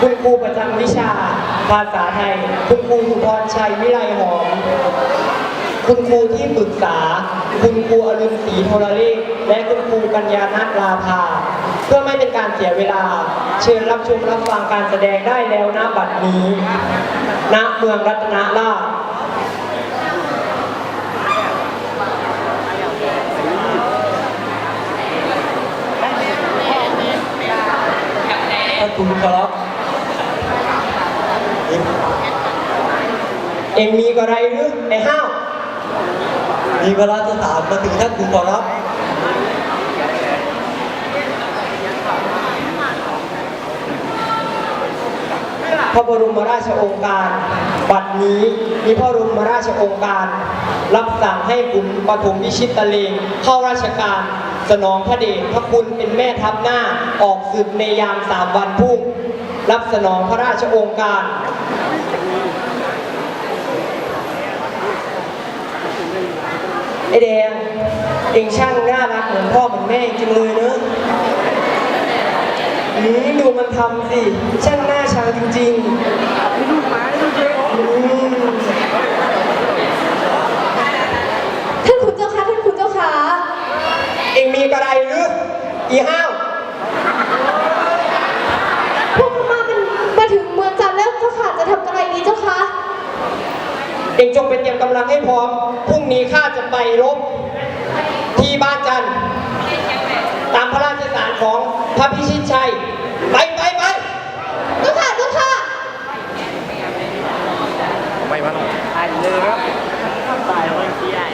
คุณครูประจำวิชา ภาษาไทย คุณครูพรชัยวิไลหอม คุณครูที่ปรึกษา คุณครูอรุณศรีโทรเลขและคุณครูกัญญาณัลาภาเพื่อไม่เป็นการเสียเวลา เชิญรับชมรับฟังการแสดงได้แล้วณบัดนี้ ณเมืองรัตนราชคุณครับ เองมีอะไรหรือไอ้ห้าว มีเวลาจะถามมาถึงท่านคุณครับ พระบรมราชโองการ บัดนี้มีพระบรมราชโองการ รับสั่งให้คุณปฐมวิชิตตะเลงเข้าราชการสนองพระเดชพระคุณเป็นแม่ทัพหน้าออกศึกในยามสามวันพุ่ง รับสนองพระราชโองการ ไอแดงเองช่างน่ารักเหมือนพ่อเหมือนแม่จริงเลยเนอะอืมดูมันทำสิ ช่างหน้าชังจริงๆอืมท่านคุณเจ้าคะท่านคุณเจ้าคะเองมีกระไรหรืออีห้าวพว เองจงไปเตรียมกำลังให้พร้อม พรุ่งนี้ข้าจะไปรบที่บ้านจันตามพระราชสารของพระพิชิตชัย ไปไปไปลูค่ะลูค่ะไปมาหน่อยไปเลยครับตายแล้วพี่ใหญ่